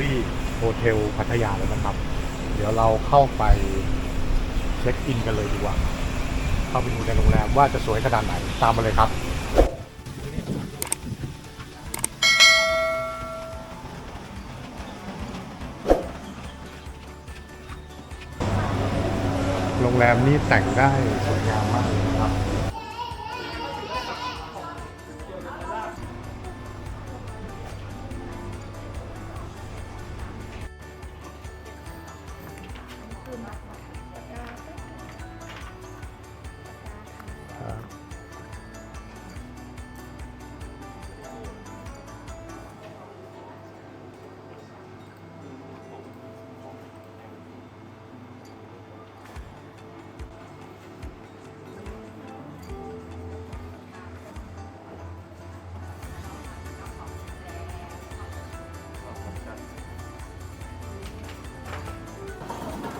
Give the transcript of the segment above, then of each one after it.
รี่โฮเทลพัทยาแล้วนะครับ เดี๋ยวเราเข้าไปเช็คอินกันเลยดีกว่า เข้าไปดูในโรงแรมว่าจะสวยขนาดไหน ตามมาเลยครับโรงแรมนี้แต่งได้สวยงามมากเลย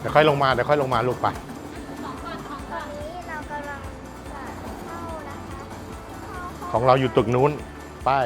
เดี๋ยวค่อยลงมาเดี๋ยวค่อยลงมาลูกไปตอนนี้เรากำลังจะเข้านะคะเข้าห้อง ของเราอยู่ตึกนู้นป้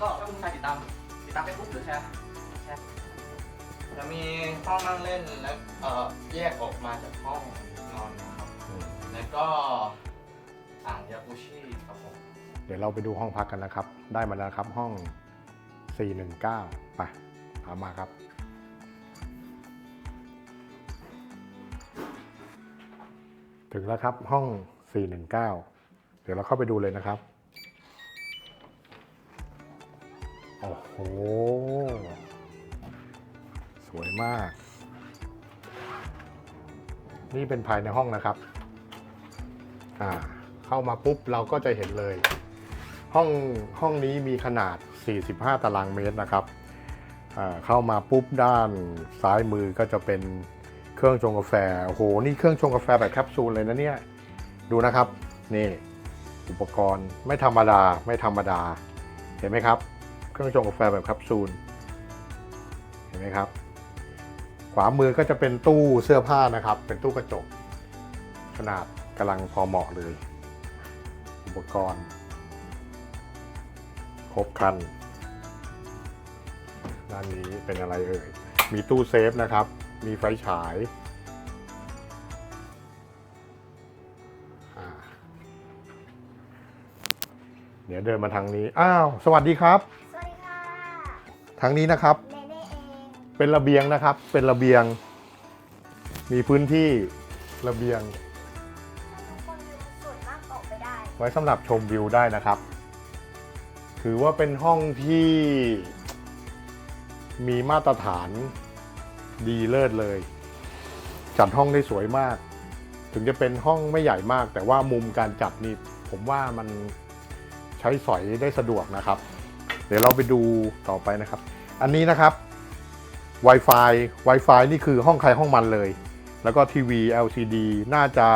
ก็ถ้าคุณชายติดตามติดตามเฟซบุ๊กหรือแชร์แชร์จะมีห้องนั่งเล่นและเอ่อแยกออกมาจากห้องนอนนะครับแล้วก็อ่างยากุชิครับผมเดี๋ยวเราไปดูห้องพักกันนะครับ ได้มาแล้วครับห้อง 419ไปตามมาครับถึงแล้วครับห้อง 419 เดี๋ยวเราเข้าไปดูเลยนะครับ โอ้โห สวยมาก นี่เป็นภายในห้องนะครับ อ่า เข้ามาปุ๊บเราก็จะเห็นเลย ห้องห้องนี้มีขนาด 45 ตารางเมตรนะครับ อ่า เข้ามาปุ๊บด้านซ้ายมือก็จะเป็นเครื่องชงกาแฟ โอ้โห นี่เครื่องชงกาแฟแบบแคปซูลเลยนะเนี่ย ดูนะครับ นี่อุปกรณ์ไม่ธรรมดาไม่ธรรมดา เห็นไหมครับ เครื่องชงกาแฟแบบแคปซูลเห็นไหมครับ ขวามือก็จะเป็นตู้เสื้อผ้านะครับ เป็นตู้กระจก ขนาดกำลังพอเหมาะเลย อุปกรณ์ ครบครันด้านนี้เป็นอะไรเอ่ย มีตู้เซฟนะครับ มีไฟฉายเดี๋ยวเดินมาทางนี้ อ้าว สวัสดีครับ ทางนี้นะครับ เป็นระเบียงนะครับ เป็นระเบียง มีพื้นที่ระเบียงไไว้สำหรับชมวิวได้นะครับ ถือว่าเป็นห้องที่มีมาตรฐานดีเลิศเลย จัดห้องได้สวยมาก ถึงจะเป็นห้องไม่ใหญ่มาก แต่ว่ามุมการจัดนี่ผมว่ามันใช้สอยได้สะดวกนะครับ เดี๋ยวเราไปดูต่อไปนะครับ อันนี้นะครับ Wi-Fi Wi-Fi นี่คือห้องใครห้องมันเลย แล้วก็ทีวี LCD น่าจะ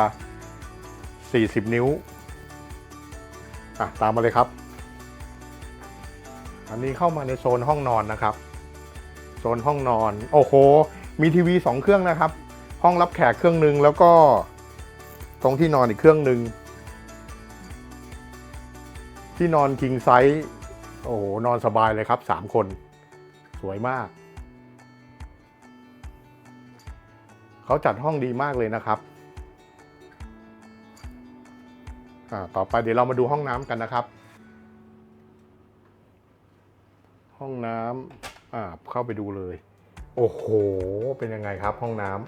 40 นิ้วอะตามมาเลยครับ อันนี้เข้ามาในโซนห้องนอนนะครับ โซนห้องนอน โอ้โห มีทีวีสองเครื่องนะครับ ห้องรับแขกเครื่องหนึ่งแล้วก็ตรงที่นอนอีกเครื่องหนึ่งที่นอนคิงไซส์ โอ้โห นอนสบายเลยครับสามคน สวยมาก เขาจัดห้องดีมากเลยนะครับอ่าต่อไปเดี๋ยวเรามาดูห้องน้ำกันนะครับ ห้องน้ำอ่าเข้าไปดูเลย โอ้โห เป็นยังไงครับห้องน้ำ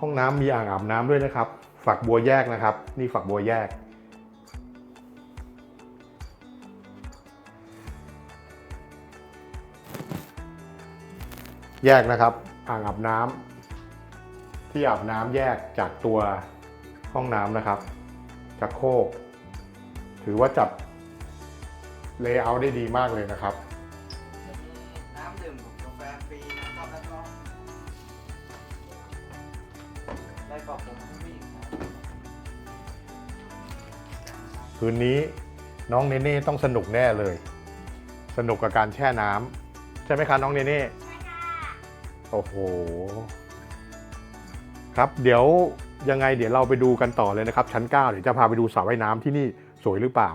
ห้องน้ำมีอ่างอาบน้ำด้วยนะครับ ฝักบัวแยกนะครับ นี่ฝักบัวแยก แยกนะครับ อ่างอาบน้ำ ที่อาบน้ำแยกจากตัวห้องน้ำนะครับจากโคก ถือว่าจับเลเยอร์ได้ดีมากเลยนะครับน้ำดื่มกาแฟฟรีนะครับแล้วก็ได้ปรับผมที่คืนนี้น้องเนเน่ต้องสนุกแน่เลย สนุกกับการแช่น้ำใช่ไหมครับน้องเนเน่ โอ้โห ครับเดี๋ยวยังไงเดี๋ยวเราไปดูกันต่อเลยนะครับ ชั้น 9 เดี๋ยวจะพาไปดูสระว่ายน้ำที่นี่สวยหรือเปล่า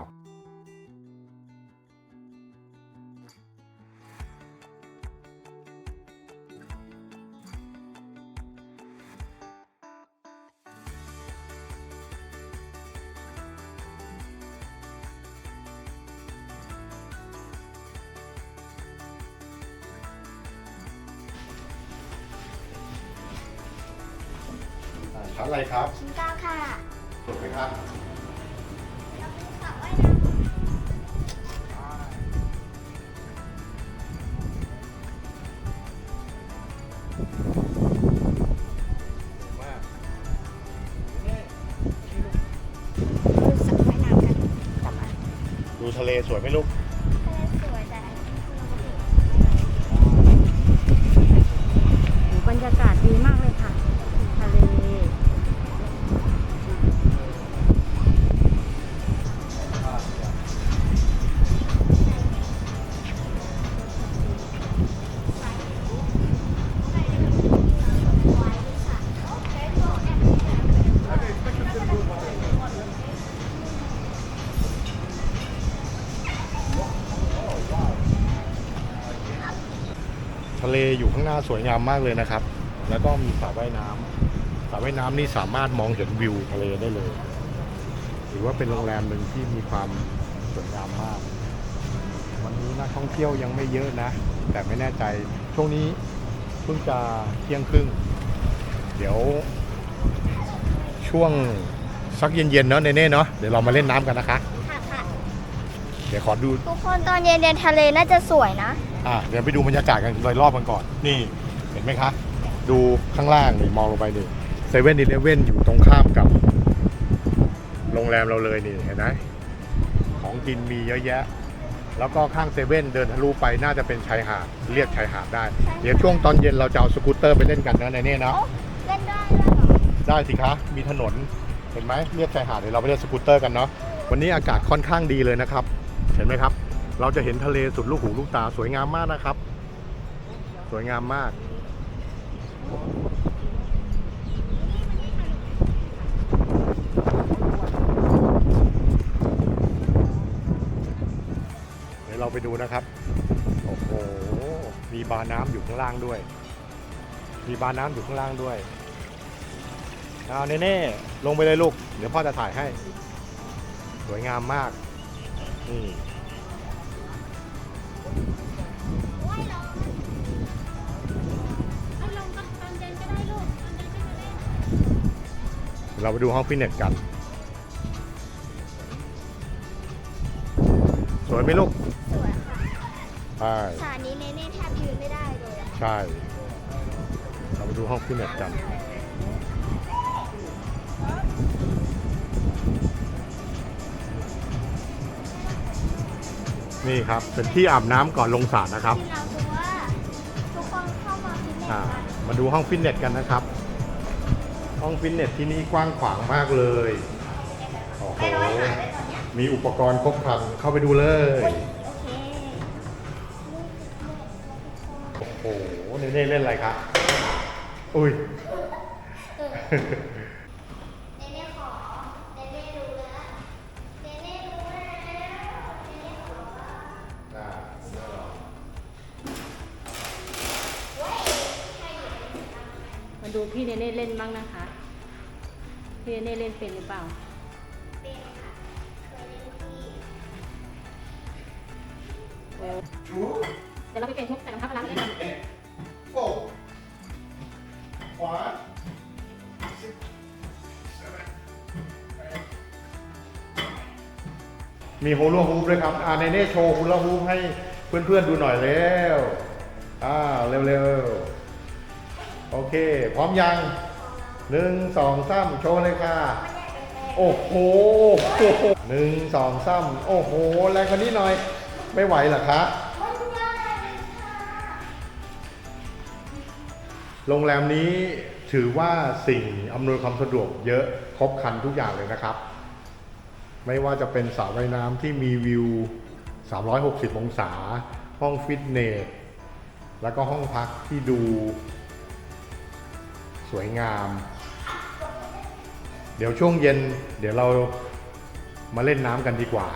ทะเลสวยไหมลูกะเลอยู่ข้างหน้าสวยงามมากเลยนะครับ แล้วก็มีสระว่ายน้ำสระว่ายน้ำนี่สามารถมองเห็นวิวทะเลได้เลยถือว่าเป็นโรงแรมหนึ่งที่มีความสวยงามมาก วันนี้นักท่องเที่ยวยังไม่เยอะนะ แต่ไม่แน่ใจช่วงนี้เพิ่งจะเที่ยงครึ่ง เดี๋ยว ช่วงสักเย็นๆเนาะเนเน่เนาะเดี๋ยวเรามาเล่นน้ำกันนะคะ ค่ะค่ะเดี๋ยวขอดู ทุกคนตอนเย็นๆทะเลน่าจะสวยนะ อะเดี๋ยวไปดูบรรยากาศกันโดยรอบกันก่อน นี่เห็นไหมคะ ดูข้างล่างนี่มองลงไปนี่เซเว่นอีเลเว่นอยู่ตรงข้ามกับ โรงแรมเราเลยนี่เห็นไหมของกินมีเยอะแยะ แล้วก็ข้างเซเว่นเดินทะลุไปน่าจะเป็นชายหาดเรียกชายหาดได้ เดี๋ยวช่วงตอนเย็นเราจะเอาสกูตเตอร์ไปเล่นกันนะในนี่นะโอ้เล่นได้ด้วยเหรอได้สิคะมีถนนเห็นไหมเรียกชายหาดเดี๋ยวเราไปเล่นสกูตเตอร์กันเนาะวันนี้อากาศค่อนข้างดีเลยนะครับ เห็นไหมครับ เราจะเห็นทะเลสุดลูกหูลูกตาสวยงามมากนะครับ สวยงามมาก เดี๋ยวเราไปดูนะครับ โอ้โห มีบาร์น้ำอยู่ข้างล่างด้วย มีบาร์น้ำอยู่ข้างล่างด้วยเอาเน่ๆลงไปเลยลูก เดี๋ยวพ่อจะถ่ายให้ สวยงามมาก นี่ เราไปดูห้องฟิตเนสกัน สวยไหมลูก สวยค่ะใช่สระนี้เนเน่แทบยืนไม่ได้เลยอะใช่ เราไปดูห้องฟิตเนสกัน นี่ครับ เป็นที่อาบน้ำก่อนลงสระนะครับ ที่เราคือว่าทุกคนเข้ามาฟิตเนสอ่า กัน มาดูห้องฟิตเนสกันนะครับ ห้องฟิตเนสที่นี่กว้างขวางมากเลยโอ้โหมีอุปกรณ์ครบครันเข้าไปดูเลยโอเคโอ้โหเน่เล่นอะไรครับ อุ้ยเนเน่ขอ เนเน่รู้แล้ว เนเน่รู้แล้วเนเน่ขอว่าเว้ยใครอยู่ในน้ำ มาดู พี่เนเน่เล่นบ้างนะคะ พี่เนเน่เล่นเป็นหรือเปล่า เป็นค่ะเคยเล่นที่เดี๋ยวเราไปเปลี่ยนชุดแต่รองเท้าพละเล่นกันโอ้ขวามีโฮโลฮูปด้วยครับอ่าเนเน่โชว์ฮูลาฮูปให้เพื่อนๆดูหน่อยเร็วอ่าเร็วๆ โอเค พร้อมยังหนึ่งสองสามโชว์เลยค่ะ โอ้โหหนึ่งสองสามโอ้โห แรงกว่านี้หน่อย ไม่ไหวหรอคะ โรงแรมนี้ถือว่าสิ่งอำนวยความสะดวกเยอะครบครันทุกอย่างเลยนะครับ ไม่ว่าจะเป็นสระว่ายน้ำที่มีวิว 360 องศา ห้องฟิตเนส แล้วก็ห้องพักที่ดู สวยงาม เดี๋ยวช่วงเย็น เดี๋ยวเรามาเล่นน้ำกันดีกว่า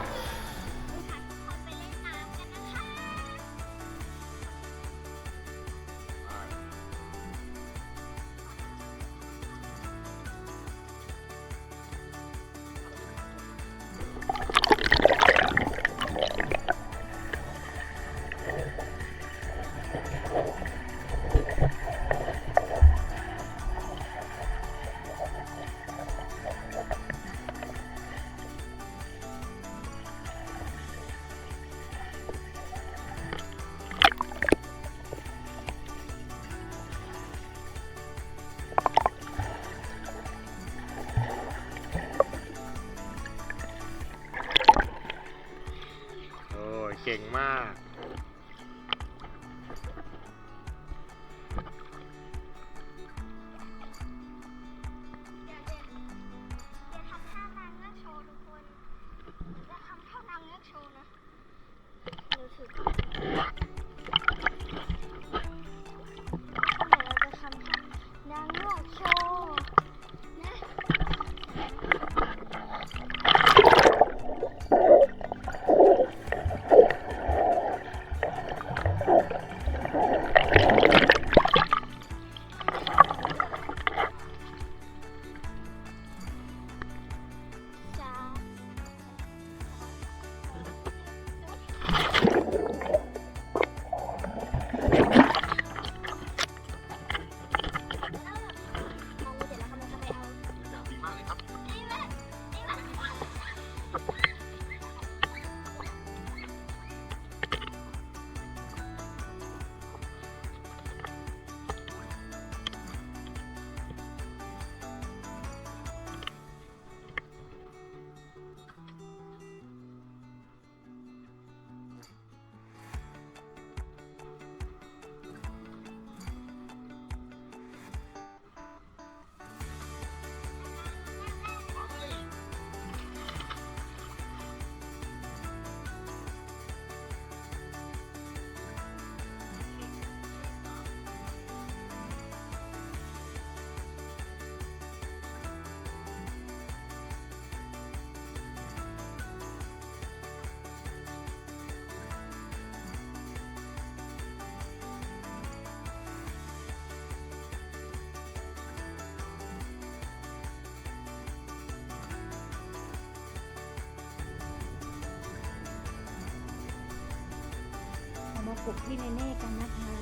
มาปลุกพี่เนเน่กันนะคะ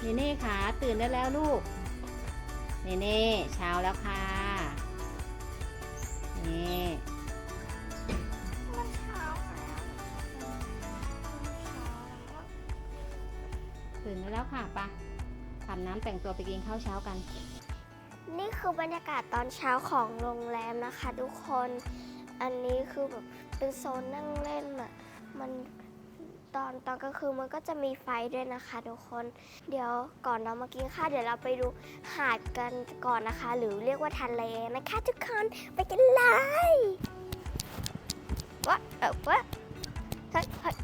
เนเน่ขาตื่นได้แล้วลูกเนเน่เช้าแล้วค่ะนี่มันเนเช้าแล้วตื่นได้แล้วค่ะปะอาน้ำแต่งตัวไปกินข้าวเช้ากัน นี่คือบรรยากาศตอนเช้าของโรงแรมนะคะ ทุกคน อันนี้คือแบบเป็นโซนนั่งเล่นอะมัน ตอนตอนกลางคืนมันก็จะมีไฟด้วยนะคะทุกคน เดี๋ยวก่อนเรามากินข้าวเดี๋ยวเราไปดูหาดกันก่อนนะคะ หรือเรียกว่าทะเลนะคะทุกคนไปกันเลยว่าเออว่าเฮ้ยเฮ้ย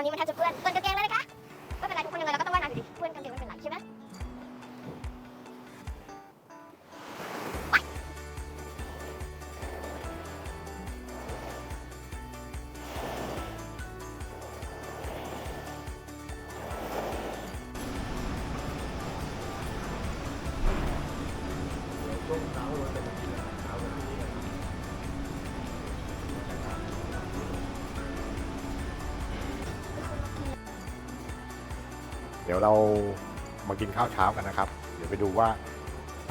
อนนี้มันแทบจะเปื้อนเปื้อน ดี๋ยวเรามากินข้าวเช้ากันนะครับ เดี๋ยวไปดูว่า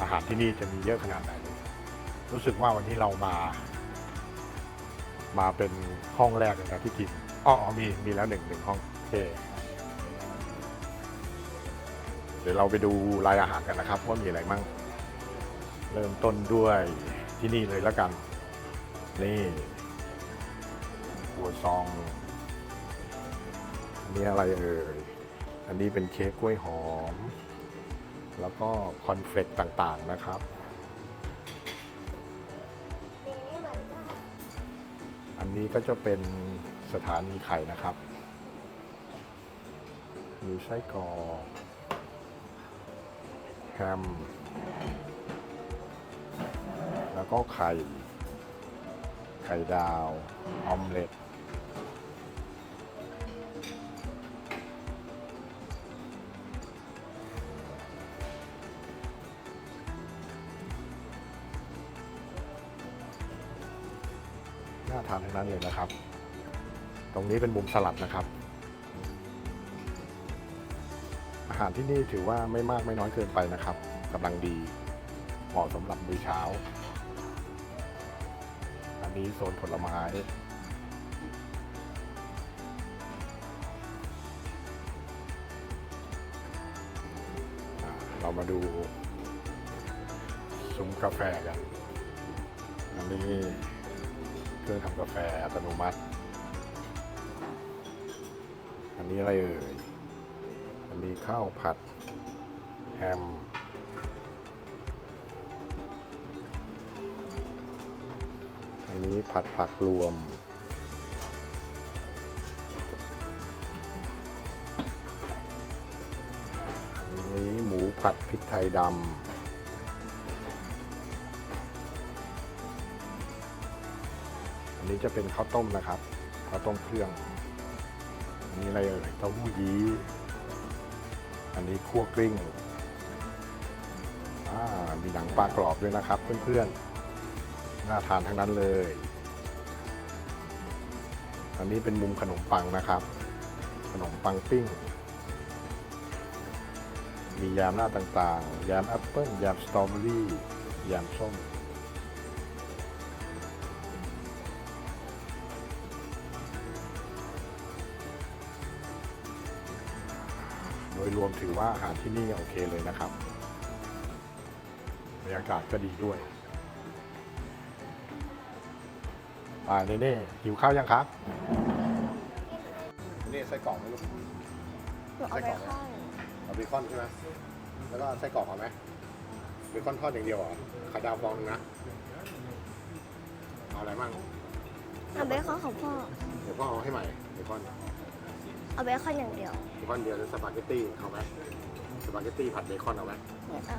อาหารที่นี่จะมีเยอะขนาดไหน รู้สึกว่าวันนี้เรามา มาเป็นห้องแรกเลยนะที่กินอ๋ออมีมีแล้วหนึ่งหนึ่งห้องโอเคเดี๋ยวเราไปดูรายอาหารกันนะครับว่ามีอะไรมั่งเริ่มต้นด้วยที่นี่เลยแล้วกัน นี่หัวซองอันนี้อะไรเอ่ย นี้เป็นเค้กกล้วยหอม แล้วก็คอนเฟกต์ต่างๆนะครับ อันนี้ก็จะเป็นสถานีไข่นะครับ มีไส้กรอกแฮม แล้วก็ไข่ ไข่ดาว ออมเล็ต น่าทานทั้งนั้นเลยนะครับ ตรงนี้เป็นมุมสลัดนะครับ อาหารที่นี่ถือว่าไม่มากไม่น้อยเกินไปนะครับกำลังดีเหมาะสำหรับมื้อเช้า อันนี้โซนผลไม้เรามาดูซุ้มกาแฟกันอันนี้ รื่องทำกาแฟอัตโนมัติ อันนี้อะไรเอ่ย อันนี้ข้าวผัดแฮมอันนี้ผัดผักรวม อันนี้หมูผัดพริกไทยดำ นี้จะเป็นข้าวต้มนะครับข้าวต้มเครื่องอันนี้อะไรเอ่ยเต้าหู้ยี้อันนี้คั่วกลิ้งมีหนังปลากรอบด้วยนะครับ เพื่อนๆ น่าทานทั้งนั้นเลย อันนี้เป็นมุมขนมปังนะครับ ขนมปังปิ้ง มียามหน้าต่างๆ ยามแอปเปิ้ลยามสตรอเบอรี่ ยามส้ม ดยรวมถือว่าอาหารที่นี่โอเคเลยนะครับบรรยากาศก็ดีด้วยอ่าเน่ๆหิวข้าวยังครับนี่ไส้กรอกไหมลูกหนูเอาไปข้อนเอาเบคอนใช่ไหมแล้วก็ไส้กรอกเอาไหมเบคอนทอดอย่างเดียวเหรอไข่ดาวฟองนึงนะเอาอะไรมั่งเอาเบคอนของพ่อเดี๋ยวพ่อเอาให้ใหม่เบคอน เอาเบคอนอย่างเดียวเบคอนเดียวแล้วสปาเกตตี้เอาไหมสปาเกตตี้ผัดเบคอนเอาไหมไม่เอา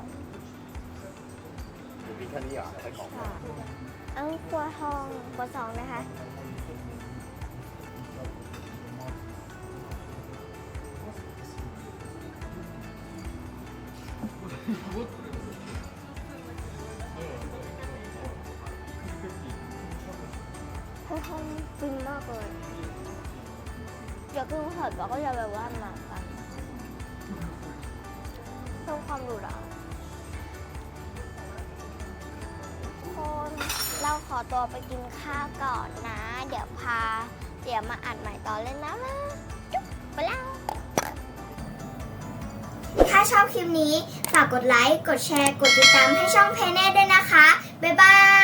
มีพี่แค่นี้เหรอไส้กรอกค่ะอังครัวทองครัวสองนะคะทุกคนฟินมากเลย อยากกินเผ็ดเราก็จะแบบว่าหนักกันเพิ่มความดุดันคนเราขอตัวไปกินข้าวก่อนนะ เดี๋ยวพา เดี๋ยวมาอัดใหม่ตอนเล่นนะนะจุ๊บไปแล้ว ถ้าชอบคลิปนี้ ฝากกดไลค์ กดแชร์ กดติดตามให้ช่องเพเน่ด้วยนะคะ บ๊ายบาย